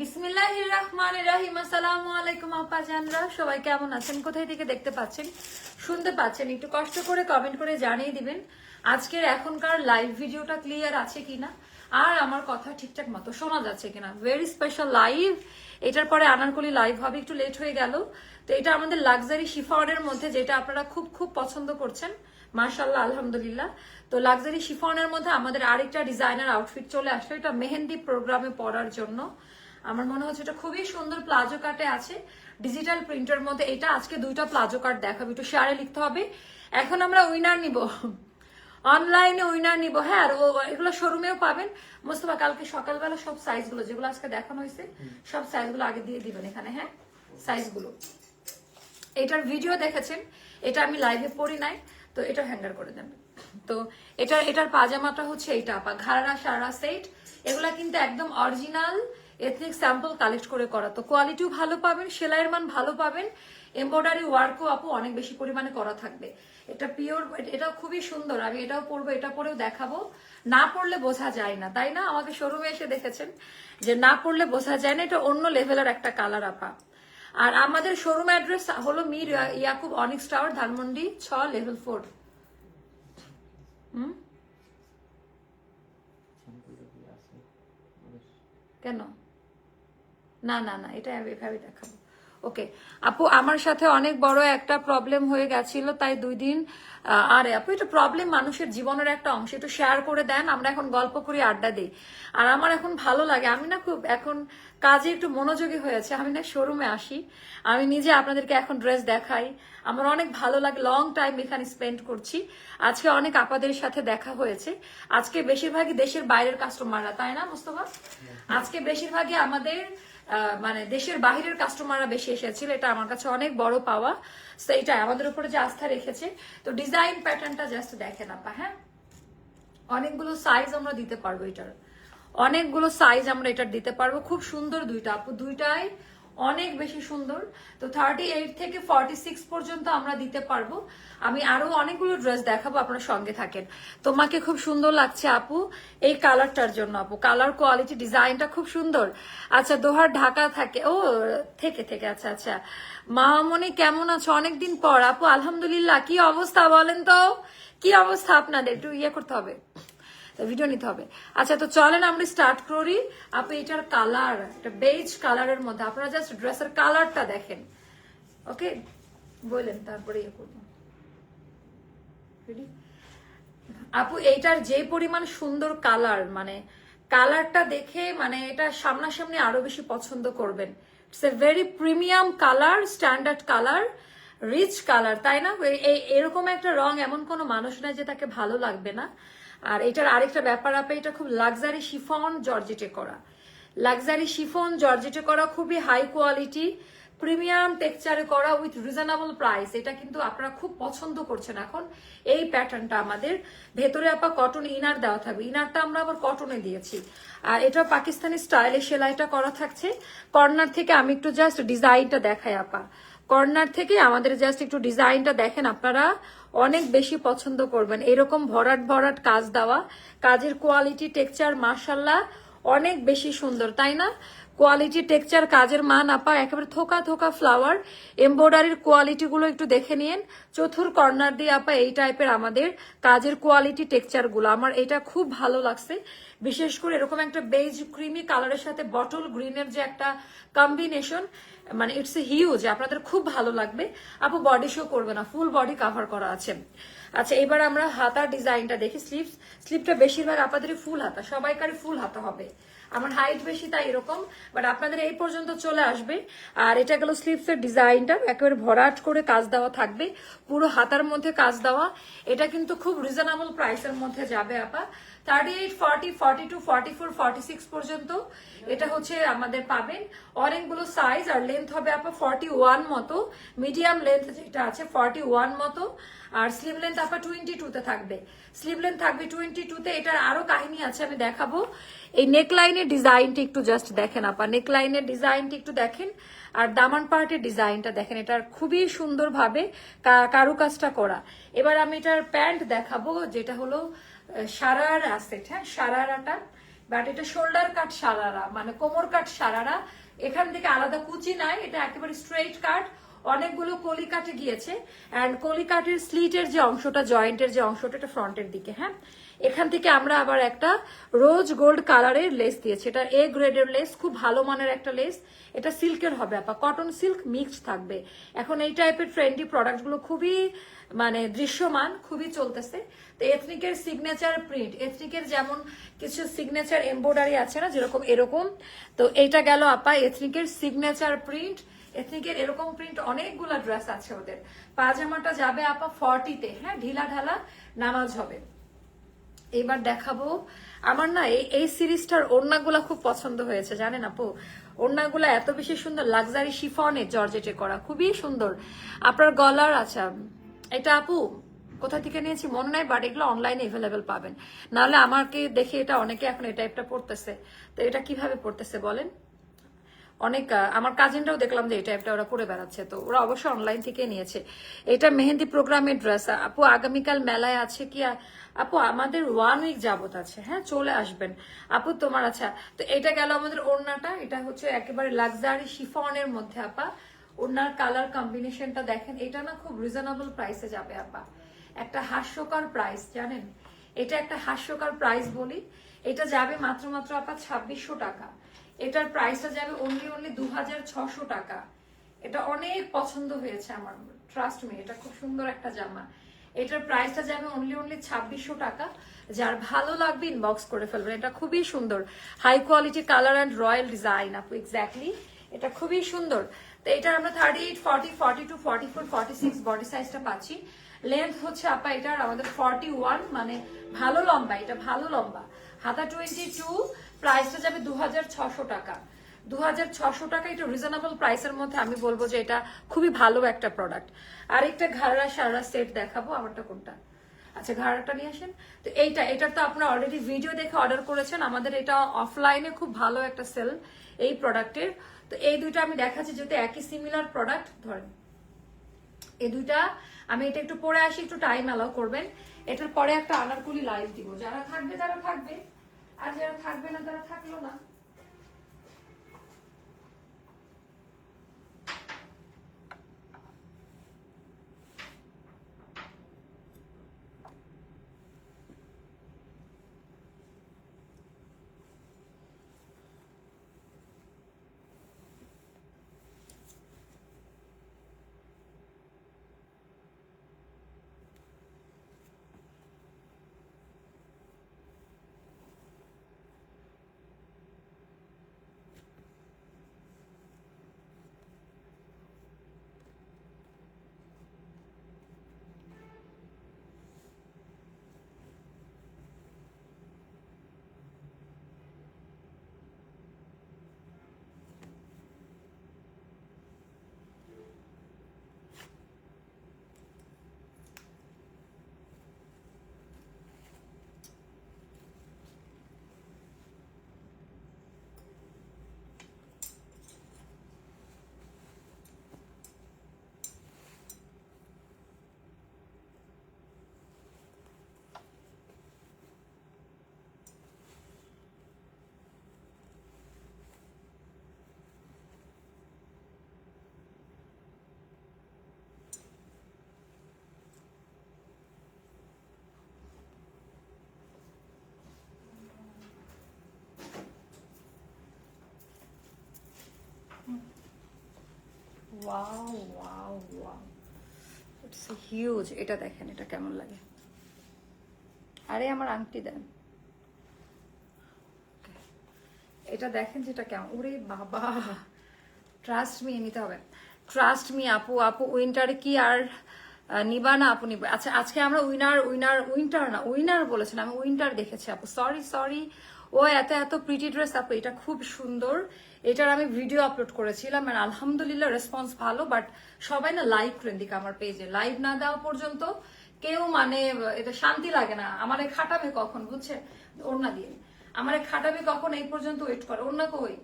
বিসমিল্লাহ রহমান রাহিম আসসালামু আলাইকুম আপা জানরা কেমন আছেন? কোথায় থেকে দেখতে পাচ্ছেন? শুনতে পাচ্ছেন? একটু কষ্ট করে কমেন্ট করে জানিয়ে দিবেন, আজকের এখনকার লাইভ ভিডিওটা ক্লিয়ার আছে কিনা? আর আমার কথা ঠিকঠাক মতো শোনা যাচ্ছে কিনা? ভেরি স্পেশাল লাইভ এটার পরে আনারকলি লাইভ হবে, একটু লেট হয়ে গেল। তো এটা আমাদের লাক্সারি শিফনের মধ্যে, যেটা আপনারা খুব খুব পছন্দ করছেন। মার্শাল্লাহ আলহামদুলিল্লাহ। তো লাক্সারি শিফনের মধ্যে আমাদের আরেকটা ডিজাইনার আউটফিট চলে আসলো। এটা মেহেন্দি প্রোগ্রামে পড়ার জন্য। আমার মনে হচ্ছে এটা খুবই সুন্দর প্লাজো কাটে আছে। ডিজিটাল প্রিন্টের মধ্যে এটা আজকে দুইটা প্লাজো কাট দেখাবো, একটু শেয়ারে লিখতে হবে। এখন আমরা উইনার নিব। অনলাইনে উইনার নিব। হ্যাঁ আর এগুলো শোরুমেও পাবেন। মোস্তফা, কালকে সকালবেলা সব সাইজগুলো যেগুলো আজকে দেখানো হয়েছে, সব সাইজগুলো আগে দিয়ে দিবেন এখানে হ্যাঁ? সাইজগুলো এটার ভিডিও দেখেছেন? এটা আমি লাইভে পড়ি নাই, তো এটা হ্যাঙ্গার করে দেন। তো এটার এটার পাজামাটা হচ্ছে এইটা ঘাড়া সারা সেট এগুলা কিন্তু একদম অরিজিনাল এথনিক স্যাম্পল কালেক্ট করে করা। তো কোয়ালিটিও ভালো পাবেন, সেলাইয়ের মান ভালো পাবেন এমব্রয়ডারি ওয়ার্কও আপু অনেক বেশি পরিমাণে করা থাকবে। এটা পিওর এটা খুবই সুন্দর, আমি এটাও পরবো, এটা পরেও দেখাবো। না পড়লে বোঝা যায় না, তাই না? আমাকে শোরুমে এসে দেখেছেন যে না পড়লে বোঝা যায় না, এটা অন্য লেভেলের একটা কালার আপা। আর আমাদের শোরুম অ্যাড্রেস হলো মির ইয়াকুব অনিক্স টাওয়ার ধানমন্ডি ছ লেভেল ফোর হুম? কেন? না না না, এটা এভাবে দেখাবো। ওকে আপু, আমার সাথে অনেক বড় একটা প্রবলেম হয়ে গেছিল, তাই দুই দিন আরে আপু, এটা প্রবলেম মানুষের জীবনের একটা অংশ, একটু শেয়ার করে দেন, আমরা এখন গল্প করি, আড্ডা দিই। আর আমার এখন ভালো লাগে, আমি না খুব এখন কাজে একটু মনোযোগী হয়েছে আমি না শোরুমে আসি, আমি নিজে আপনাদেরকে এখন ড্রেস দেখাই, আমার অনেক ভালো লাগে লং টাইম এখানে স্পেন্ড করছি, আজকে অনেক আপাদের সাথে দেখা হয়েছে, আজকে বেশিরভাগই দেশের বাইরের কাস্টমাররা তাই না, মোস্তফা? আজকে বেশিরভাগই আমাদের মানে দেশের বাহিরের কাস্টমাররা বেশি এসেছিল, এটা আমার কাছে অনেক বড় পাওয়া। তো এটা আমাদের উপরে যে আস্থা রেখেছে। তো ডিজাইন প্যাটার্নটা জাস্ট দেখেন আপা হ্যাঁ? অনেকগুলো সাইজ আমরা দিতে পারব এটার। অনেকগুলো সাইজ আমরা এটার দিতে পারব। খুব সুন্দর দুইটা আপু, দুইটাই অনেক বেশি সুন্দর। তো থার্টি এইট থেকে ফর্টি সিক্স পর্যন্ত আমরা দিতে পারব। আমি আরও অনেকগুলো ড্রেস দেখাবো, আপনার সঙ্গে থাকেন। তোমাকে খুব সুন্দর লাগছে আপু, এই কালারটার জন্য আপু। কালার কোয়ালিটি ডিজাইনটা খুব সুন্দর। আচ্ছা দোহার ঢাকা থাকে। ও, থেকে থেকে আচ্ছা আচ্ছা। মামনি কেমন আছো? অনেকদিন পর। আপু, আলহামদুলিল্লাহ, কি অবস্থা বলেন তো? কি অবস্থা আপনাদের? একটু ইয়ে করতে হবে। ভিডিও নিতে হবে। আচ্ছা তো চলেন আমরা স্টার্ট করি। আপনি এটার কালার এটা বেজ কালারের মধ্যে, আপনারা জাস্ট ড্রেসের কালারটা দেখেন। ওকে বললেন, তারপরে ইয়ে করব। আপু, এইটার যে পরিমাণ সুন্দর কালার মানে কালারটা দেখে মানে এটা সামনাসামনি আরও বেশি পছন্দ করবেন। It's a very premium colour standard colour rich colour তাই না? এরকম একটা রং এমন কোনো মানুষ নাই যে তাকে ভালো লাগবে না। আর এটার আরেকটা ব্যাপার আপে, এটা খুব লাক্সারি শিফন জর্জেটে করা। লাক্সারি শিফন জর্জেটে করা খুবই হাই কোয়ালিটি প্রিমিয়াম টেক্সচারে করা উইথ রিজনেবল প্রাইস এটা কিন্তু আপনারা খুব পছন্দ করছেন এখন। এই প্যাটার্নটা আমাদের। ভেতরে আপা কটন ইনার দেওয়া থাকবে। ইনারটা আমরা আবার কটনে দিয়েছি। আর এটা পাকিস্তানি স্টাইলে সেলাইটা করা থাকছে। কর্নার থেকে আমি একটু জাস্ট ডিজাইনটা দেখাই আপা। কর্নার থেকে আমাদের জাস্ট একটু ডিজাইনটা দেখেন আপনারা। অনেক বেশি পছন্দ করবেন। এরকম ভরাট ভরাট কাজ দেওয়া, কাজের কোয়ালিটি টেক্সচার মার্শাল্লাহ অনেক বেশি সুন্দর, তাই না? কোয়ালিটি টেক্সচার কাজের মান আপা, একেবারে থোকা থোকা ফ্লাওয়ার এমব্রয়ডারির কোয়ালিটি গুলো একটু দেখে নিন চতুর কর্নার দিয়ে আপা এই টাইপের আমাদের কাজের কোয়ালিটি টেক্সচারগুলো। আমার এটা খুব ভালো লাগছে। বিশেষ করে এরকম একটা বেজ ক্রিমি কালারের সাথে বটল গ্রিনের যে একটা কম্বিনেশন মানে ইটস এ হিউজ আপনাদের খুব ভালো লাগবে। আপু বডি শো করবে না ফুল বডি কাভার করা আছে। আচ্ছা এবার আমরা হাতার ডিজাইনটা দেখি স্লিপস স্লিপটা বেশিরভাগ আপনাদের ফুল হাতা, সবাইকারই ফুল হাতা হবে। আমার হাইট বেশি, তাই এরকম বাট আপনাদের এই পর্যন্ত চলে আসবে। আর এটা গেল স্লিভস এর ডিজাইনটা একেবারে ভরাট করে কাজ দেওয়া থাকবে। পুরো হাতার মধ্যে কাজ দেওয়া, এটা কিন্তু খুব রিজনেবল প্রাইসের মধ্যে যাবে, আপা। Thirty eight forty forty two forty four forty six পর্যন্ত এটা হচ্ছে আমাদের পাবেন। অনেকগুলো সাইজ আর লেন্থ হবে ফর্টি ওয়ান মতো। মিডিয়াম লেন্থ যেটা আছে ওয়ান মতো। আর স্লিভ লেন্থ টোয়েন্টি টুতে থাকবে। থাকবে টোয়েন্টি টুতে এটার আরও কাহিনী আছে, আমি দেখাবো। এই নেকলাইনের ডিজাইনটা একটু জাস্ট দেখেন আপা। নেকলাইনের ডিজাইনটা একটু দেখেন। আর দামান পার্টের ডিজাইনটা দেখেন। এটার খুবই সুন্দরভাবে কারুকাজটা করা। এবার আমি এটার প্যান্ট দেখাবো, যেটা হলো সারার সেট হ্যাঁ? সারারাটা বাট এটা শোল্ডার কাট সারারা মানে কোমর কাট সারারা। এখান থেকে আলাদা কুচি নাই, এটা একেবারে স্ট্রেইট কাট অনেকগুলো কলিকাটে গিয়েছে অ্যান্ড কলি কাটের স্লিটের যে অংশটা জয়েন্টের যে অংশটা, এটা ফ্রন্টের দিকে হ্যাঁ? এখান থেকে আমরা আবার একটা রোজ গোল্ড কালারের লেস দিয়েছি। এটা এ গ্রেডের লেস খুব ভালো মানের একটা লেস এটা সিল্কের হবে, আপা। কটন সিল্ক মিক্সড থাকবে। এখন এই টাইপের ট্রেন্ডি প্রোডাক্টগুলো খুবই মানে দৃশ্যমান, খুবই চলতেছে। তো এথনিকের সিগনেচার প্রিন্ট এথনিকের যেমন কিছু সিগনেচার এমব্রয়ডারি আছে না, যেরকম এরকম, তো এইটা গেল, আপা এথনিকের সিগনেচার প্রিন্ট এথনিকের এরকম প্রিন্ট অনেকগুলা ড্রেস আছে ওদের। পাজামাটা যাবে আপা ফর্টিতে হ্যাঁ ঢিলা ঢালা নামাজ হবে। এবার দেখাবো, আমার না এই সিরিজটার ওড়নাগুলা খুব পছন্দ হয়েছে, জানেন আপু? ওড়নাগুলা এত বেশি সুন্দর লাক্সারি শিফনে জর্জেটে করা, খুবই সুন্দর। আপনার গলার আচ্ছা এটা আপু, কোথা থেকে নিয়েছি মনে নাই বাট এগুলো অনলাইনে এভেলেবেল পাবেন। নাহলে আমাকে দেখে এটা অনেকে এখন এই টাইপটা পড়তেছে তো এটা কীভাবে পড়তেছে বলেন? অনেক আমার কাজিনরাও দেখলাম যে এই টাইপটা ওরা পরে বেড়াচ্ছে, তো ওরা অবশ্যই অনলাইন থেকে নিয়েছে। এটা মেহেন্দি প্রোগ্রামের ড্রেস আপু আগামীকাল মেলায় আছে কি? আপু আমাদের ওয়ান উইক যাবত আছে হ্যাঁ চলে আসবেন। আপু তোমার আচ্ছা তো এটা গেল আমাদের ওড়নাটা, এটা হচ্ছে একেবারে লাক্সারি শিফনের মধ্যে, আপা। ওড়নার কালার কম্বিনেশনটা দেখেন, এটা না খুব রিজনেবল প্রাইসে যাবে, আপা। একটা হাস্যকর প্রাইস জানেন? এটা একটা হাস্যকর প্রাইস বলি এটা যাবে মাত্র মাত্র আপা ছাব্বিশশো টাকা। এটার প্রাইসটা যাবে অনলি অনলি দু টাকা। এটা অনেক পছন্দ হয়েছে আমার ট্রাস্ট মি এটা খুব সুন্দর একটা জামা। এটার প্রাইসটা যাবে অনলি অনলি ছাব্বিশশো টাকা। যার ভালো লাগবে ইনবক্স করে ফেলবেন। এটা খুবই সুন্দর। High quality colour and royal design আপু এক্স্যাক্টলি এটা খুবই সুন্দর। তো এটা আমরা thirty eight forty forty two forty four forty six body সাইজটা পাচ্ছি। লেন্থ হচ্ছে আপা এটার আমাদের ফর্টি ওয়ান মানে ভালো লম্বা, এটা ভালো লম্বা। হাতা টোয়েন্টি টু প্রাইসটা যাবে দু হাজার টাকা। দু হাজার ছশো টাকা এটা রিজনেবল প্রাইসের মধ্যে আমি বলব যে এটা খুবই ভালো একটা প্রোডাক্ট আর একটা ঘাড়া সারা সেট দেখাবো, আমারটা কোনটা? আচ্ছা ঘাড়াটা নিয়ে আসেন। তো এইটা, এটার তো আপনারা অলরেডি ভিডিও দেখে অর্ডার করেছেন। আমাদের এটা অফলাইনে খুব ভালো একটা সেল এই প্রোডাক্টের তো এই দুইটা আমি দেখাচ্ছি যেহেতু একই সিমিলার প্রোডাক্ট ধরেন। এই দুইটা, আমি এটা একটু পরে আসি, একটু টাইম অ্যালাউ করবেন। এটার পরে একটা আনারকুলি লাইভ দিব। যারা থাকবে, তারা থাকবে। আর যারা থাকবে না তারা থাকল না। Wow wow wow it's huge এটা দেখেন, এটা কেমন লাগে? আরে, আমার আংটি দেন। এটা দেখেন যেটা কেমন ওরে বাবা। ট্রাস্ট মি নিতে হবে। ট্রাস্ট মি আপু আপু উইন্টারে কি আর নিবা না আপু, নিবা। আচ্ছা আজকে আমরা উইনার উইনার উইন্টার না উইনার বলেছেন আমি উইন্টার দেখেছি, আপু। সরি সরি ও এত এত প্রিটি ড্রেস আপু। এটা খুব সুন্দর। এটার আমি ভিডিও আপলোড করেছিলাম আর আলহামদুলিল্লাহ রেসপন্স ভালো বাট সবাই না লাইভ করেন দিকে আমার পেজে লাইভ না দেওয়া পর্যন্ত কেউ মানে এটা শান্তি লাগে না। আমার খাটাবে কখন, বুঝছে? ওর না দিয়ে। আমার খাটাবে কখন, এই পর্যন্ত ওয়েট করে। ওর না কই?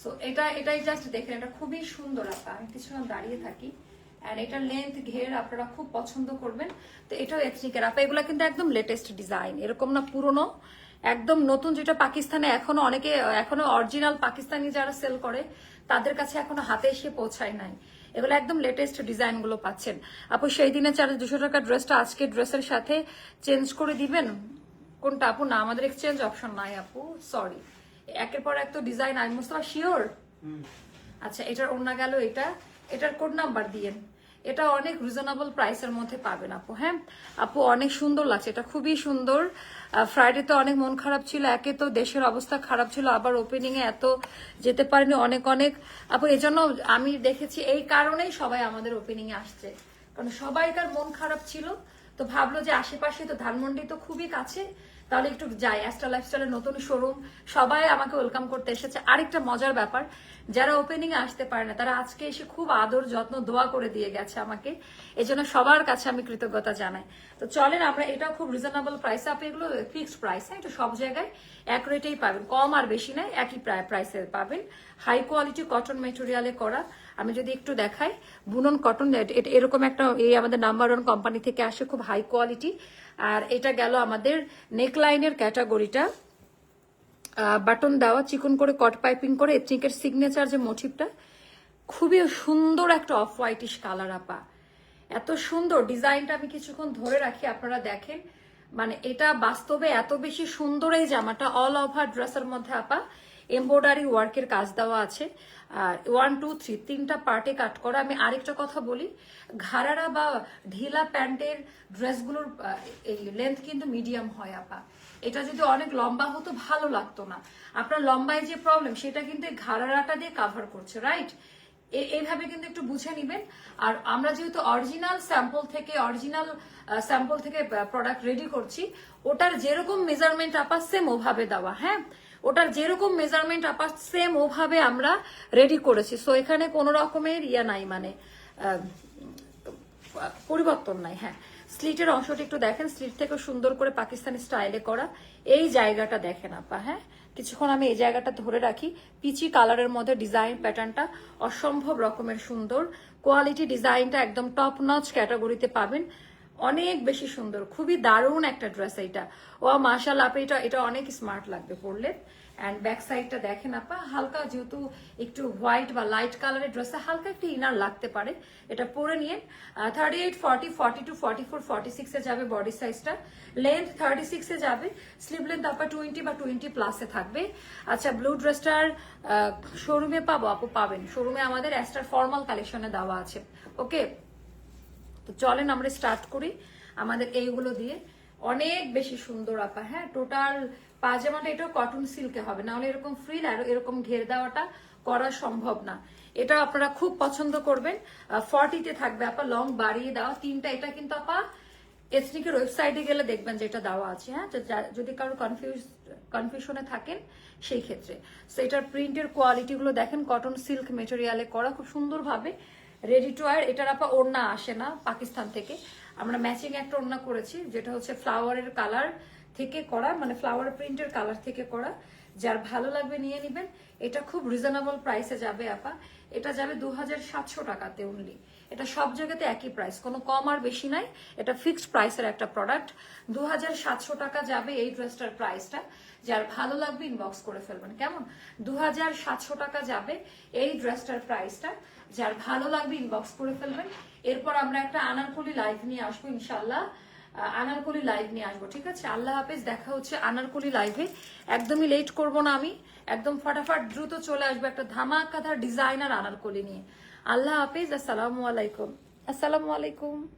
সো এটা, এটাই জাস্ট দেখেন, এটা খুবই সুন্দর আপা আমি কিছুক্ষণ দাঁড়িয়ে থাকি। অ্যান্ড এটার লেন্থ ঘের আপনারা খুব পছন্দ করবেন। তো এটাও এথনিকের আপা এগুলো কিন্তু একদম লেটেস্ট ডিজাইন এরকম না পুরনো। একদম নতুন যেটা পাকিস্তানে এখনও অনেকে এখনও অরিজিনাল পাকিস্তানি যারা সেল করে তাদের কাছে এখনও হাতে এসে পৌঁছায় নাই। এগুলো একদম লেটেস্ট ডিজাইনগুলো পাচ্ছেন। আপু সেই দিনে চার দুশো টাকার ড্রেসটা আজকে ড্রেসের সাথে চেঞ্জ করে দিবেন? কোনটা আপু? না আমাদের এক্সচেঞ্জ অপশন নাই আপু সরি একের পর এক তো ডিজাইন আমি মুস্তফা শিওর আচ্ছা এটার অন্য গেল এটা। এটার কোড নাম্বার দিয়েন। এটা অনেক রিজনেবল প্রাইসের মধ্যে পাবেন আপু হ্যাঁ? আপু অনেক সুন্দর লাগছে। এটা খুবই সুন্দর। ফ্রাইডে তো অনেক মন খারাপ ছিল, একে তো দেশের অবস্থা খারাপ ছিল, আবার ওপেনিং এ এত যেতে পারিনি অনেক অনেক। আপু, এজন্য আমি দেখেছি এই কারণেই সবাই আমাদের ওপেনিং এ আসছে। কারণ সবাইকার মন খারাপ ছিল, তো ভাবলো যে আশেপাশে তো ধানমন্ডি তো খুবই কাছে, তাহলে একটু যাই অ্যাস্ট্রা লাইফস্টাইলের নতুন শোরুম সবাই আমাকে ওয়েলকাম করতে এসেছে। আরেকটা মজার ব্যাপার যারা ওপেনিং এ আসতে পারে না, তারা আজকে এসে খুব আদর, যত্ন, দোয়া করে দিয়ে গেছে আমাকে। এই জন্য সবার কাছে আমি কৃতজ্ঞতা জানাই। তো চলেন, আমরা এটাও খুব রিজনেবল প্রাইস আপনি এগুলো ফিক্সড প্রাইস হ্যাঁ এটা সব জায়গায় এক রেটেই পাবেন। কম আর বেশি নাই একই প্রাইসে পাবেন। হাই কোয়ালিটি কটন মেটেরিয়ালে করা। আমি যদি একটু দেখাই, বুনন কটন এরকম একটা এই আমাদের নাম্বার ওয়ান কোম্পানি থেকে আসে খুব হাই কোয়ালিটি আর এটা গেল আমাদের নেকলাইনের ক্যাটাগরিটা বাটন দেওয়া, চিকন করে কট পাইপিং করে এথনিকের সিগনেচার যে মোটিভটা খুবই সুন্দর একটা অফ হোয়াইটিশ কালার আপা। এত সুন্দর ডিজাইনটা আমি কিছুক্ষণ ধরে রাখি, আপনারা দেখেন। মানে এটা বাস্তবে এত বেশি সুন্দর এই জামাটা অল ওভার ড্রেসের মধ্যে, আপা। এমব্রয়ডারি ওয়ার্কের কাজ দেওয়া আছে। আর ওয়ান টু থ্রি তিনটা পার্টে কাট করা। আমি আরেকটা কথা বলি, ঘাড়ারা বা ঢিলা প্যান্টের ড্রেসগুলোর এই লেন্থ কিন্তু মিডিয়াম হয়, আপা। এটা যদি অনেক লম্বা হতো, ভালো লাগতো না। আপনার লম্বায় যে প্রবলেম সেটা কিন্তু এই ঘাড়ারাটা দিয়ে কাভার করছে রাইট এইভাবে কিন্তু একটু বুঝে নিবেন। আর আমরা যেহেতু অরিজিনাল স্যাম্পল থেকে অরিজিনাল স্যাম্পল থেকে প্রোডাক্ট রেডি করছি, ওটার যেরকম মেজারমেন্ট আপা সেম ওভাবে দেওয়া হ্যাঁ? ওটার যেরকম মেজারমেন্ট আপা সেম ওভাবে আমরা রেডি করেছি। সো এখানে কোনো রকমের ইয়া নাই মানে পরিবর্তন নাই হ্যাঁ। স্লিটের অংশটা একটু দেখেন, স্লিট থেকে সুন্দর করে পাকিস্তানি স্টাইলে করা। এই জায়গাটা দেখেন আপা হ্যাঁ? কিছুক্ষণ আমি এই জায়গাটা ধরে রাখি। পিচি কালারের মধ্যে ডিজাইন প্যাটার্নটা অসম্ভব রকমের সুন্দর। কোয়ালিটি ডিজাইনটা একদম টপ নচ ক্যাটাগরিতে পাবেন। অনেক বেশি সুন্দর। খুবই দারুণ একটা ড্রেস এইটা। ও মার্শাল আপে, এটা এটা অনেক স্মার্ট লাগবে পরলে। অ্যান্ড ব্যাক সাইডটা দেখেন আপা, হালকা যেহেতু একটু হোয়াইট বা লাইট কালারের ড্রেসে হালকা একটু ইনার লাগতে পারে। এটা পরে নিয়ে thirty eight forty forty two forty four forty সিক্সে যাবে বডি সাইজটা লেন্থ থার্টি সিক্সে যাবে। স্লিভ লেন্থ আপা টোয়েন্টি বা টোয়েন্টি প্লাসে থাকবে। আচ্ছা ব্লু ড্রেসটার শোরুমে পাবো আপু, পাবেন। শোরুমে আমাদের অ্যাস্টার ফর্মাল কালেকশনে দেওয়া আছে। ওকে তো চলেন আমরা স্টার্ট করি। আমাদের এইগুলো দিয়ে। অনেক বেশি সুন্দর আপা হ্যাঁ? টোটাল পাজামাটা এটাও কটন সিল্কে হবে না হলে এরকম ফ্রিল আর এরকম ঘের দেওয়াটা করা সম্ভব না। এটা আপনারা খুব পছন্দ করবেন। ফর্টিতে থাকবে আপা লং বাড়িয়ে দেওয়া। তিনটা, এটা কিন্তু আপা এথনিকের ওয়েবসাইটে গেলে দেখবেন যে এটা দেওয়া আছে হ্যাঁ? যদি কারও কনফিউজ কনফিউশনে থাকেন, সেই ক্ষেত্রে। সো এটার প্রিন্টের কোয়ালিটিগুলো দেখেন কটন সিল্ক মেটেরিয়ালে করা খুব সুন্দরভাবে। রেডি টু ওয়ার এটার আপা ওড়না আসে না, পাকিস্তান থেকে। আমরা ম্যাচিং একটা ওড়না করেছি, যেটা হচ্ছে ফ্লাওয়ারের কালার থেকে করা মানে ফ্লাওয়ার প্রিন্টের কালার থেকে করা। যার ভালো লাগবে নিয়ে নেবেন। এটা খুব রিজনেবল প্রাইসে যাবে, আপা। এটা যাবে দু হাজার সাতশো টাকাতে অনলি এটা সব জায়গাতে একই প্রাইস কোনো কম আর বেশি নাই। এটা ফিক্সড প্রাইসের একটা প্রোডাক্ট দু হাজার সাতশো টাকা যাবে এই ড্রেসটার প্রাইসটা যার ভালো লাগবে ইনবক্স করে ফেলবেন। কেমন? দু হাজার সাতশো টাকা যাবে এই ড্রেসটার প্রাইসটা যার ভালো লাগবে ইনবক্স করে ফেলবেন। এরপর আমরা একটা আনারকলি লাইভ নিয়ে আসব ইনশাল্লাহ আনারকলি লাইভ নিয়ে আসব, ঠিক আছে? আল্লাহ হাফেজ, দেখা হচ্ছে আনারকলি লাইভে একদমই লেট করব না আমি। একদম ফটাফট দ্রুত চলে আসব একটা ধামাকাধার ডিজাইনার আনারকলি নিয়ে। আল্লাহ হাফেজ, আসসালামু আলাইকুম। আসসালামু আলাইকুম।